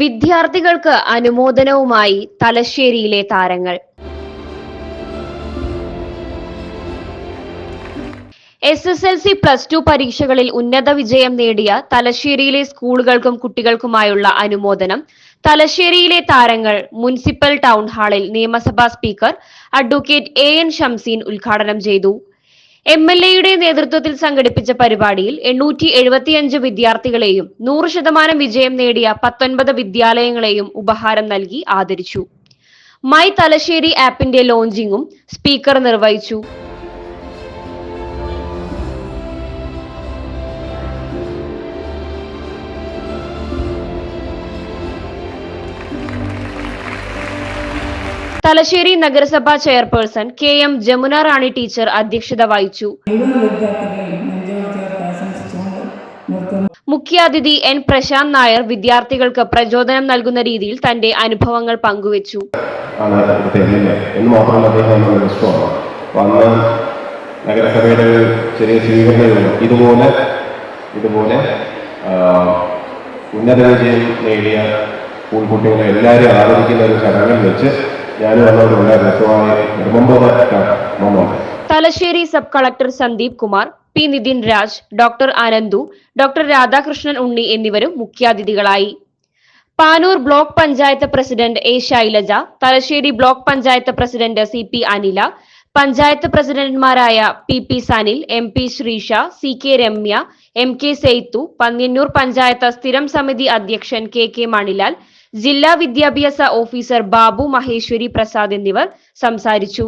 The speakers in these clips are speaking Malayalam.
വിദ്യാർത്ഥികൾക്ക് അനുമോദനവുമായി തലശ്ശേരിയിലെ താരങ്ങൾ. S S L C plus two പരീക്ഷകളിൽ ഉന്നത വിജയം നേടിയ തലശ്ശേരിയിലെ സ്കൂളുകൾക്കും കുട്ടികൾക്കുമായുള്ള അനുമോദനം. തലശ്ശേരിയിലെ താരങ്ങൾ മുനിസിപ്പൽ ടൗൺ ഹാളിൽ നിയമസഭാ speaker advocate A N Shamseen ഉദ്ഘാടനം ചെയ്തു. എം എൽ എയുടെ നേതൃത്വത്തിൽ സംഘടിപ്പിച്ച പരിപാടിയിൽ എണ്ണൂറ്റി എഴുപത്തിയഞ്ച് വിദ്യാർത്ഥികളെയും നൂറ് ശതമാനം വിജയം നേടിയ പത്തൊൻപത് വിദ്യാലയങ്ങളെയും ഉപഹാരം നൽകി ആദരിച്ചു. മൈ തലശ്ശേരി ആപ്പിന്റെ ലോഞ്ചിങ്ങും സ്പീക്കർ നിർവഹിച്ചു. തലശ്ശേരി നഗരസഭാ chairperson K M Jamuna Rani teacher അധ്യക്ഷത വഹിച്ചു. മുഖ്യാതിഥി എൻ പ്രശാന്ത് നായർ വിദ്യാർത്ഥികൾക്ക് പ്രചോദനം നൽകുന്ന രീതിയിൽ തന്റെ അനുഭവങ്ങൾ പങ്കുവച്ചു. നഗരസഭയുടെ ചെറിയ സ്വീകരണം ഇതുപോലെ ഇതുപോലെ ഉന്നത വിജയം നേടിയ സ്കൂൾ കുട്ടികളെ എല്ലാവരും ആദരിക്കുന്ന ഒരു ചടങ്ങിൽ വെച്ച് Thalassery sub collector Sandeep Kumar P Nithin Raj doctor Anandu doctor Radhakrishnan Unni എന്നിവരും മുഖ്യാതിഥികളായി. Panoor block panchayat president A Shailaja Thalassery block panchayat president C P Anila panchayat പ്രസിഡന്റുമാരായ P P Sanil M P Sreesha C K Ramya M K Seithu Panniyannur panchayat സ്ഥിരം സമിതി അധ്യക്ഷൻ കെ കെ മണിലാൽ ജില്ലാ വിദ്യാഭ്യാസ ഓഫീസർ ബാബു മഹേശ്വരി പ്രസാദ് എന്നിവർ സംസാരിച്ചു.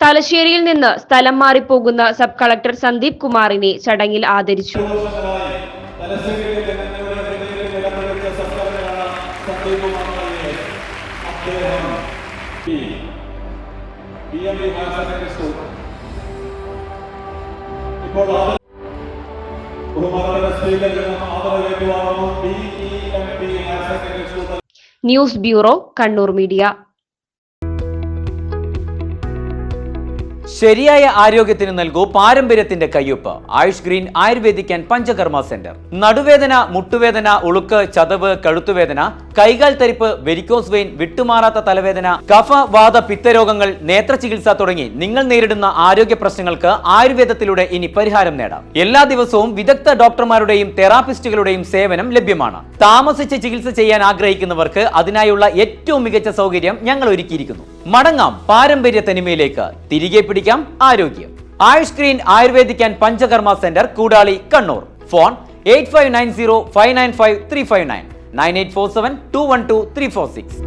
തലശ്ശേരിയിൽ നിന്ന് സ്ഥലം മാറിപ്പോകുന്ന സബ് കളക്ടർ സന്ദീപ് കുമാറിനെ ചടങ്ങിൽ ആദരിച്ചു. വർഷങ്ങളായി തലശ്ശേരിയിലെ ജനങ്ങളുടെ ന്യൂസ് ബ്യൂറോ കണ്ണൂർ മീഡിയ. ശരിയായ ആരോഗ്യത്തിന് നൽകൂ പാരമ്പര്യത്തിന്റെ കയ്യൊപ്പ്. Ayush green ayurvedic and panchakarma centre. നടുവേദന മുട്ടുവേദന ഉളുക്ക് ചതവ് കഴുത്തുവേദന കൈകാൽ തരിപ്പ് വെരിക്കോസ് വെയിൻ വിട്ടുമാറാത്ത തലവേദന കഫ വാദ പിത്തരോഗങ്ങൾ നേത്ര ചികിത്സ തുടങ്ങി നിങ്ങൾ നേരിടുന്ന ആരോഗ്യ പ്രശ്നങ്ങൾക്ക് ആയുർവേദത്തിലൂടെ ഇനി പരിഹാരം നേടാം. എല്ലാ ദിവസവും വിദഗ്ധ ഡോക്ടർമാരുടെയും തെറാപ്പിസ്റ്റുകളുടെയും സേവനം ലഭ്യമാണ്. താമസിച്ച് ചികിത്സ ചെയ്യാൻ ആഗ്രഹിക്കുന്നവർക്ക് അതിനായുള്ള ഏറ്റവും മികച്ച സൗകര്യം ഞങ്ങൾ ഒരുക്കിയിരിക്കുന്നു. മടങ്ങാം പാരമ്പര്യ തനിമയിലേക്ക്. തിരികെ പിടിക്കാം ആരോഗ്യം. Ayush green ayurvedic and panchakarma centre Koodali Kannur. Phone eight five nine zero five nine five three five nine. Nine eight four seven two one two three four six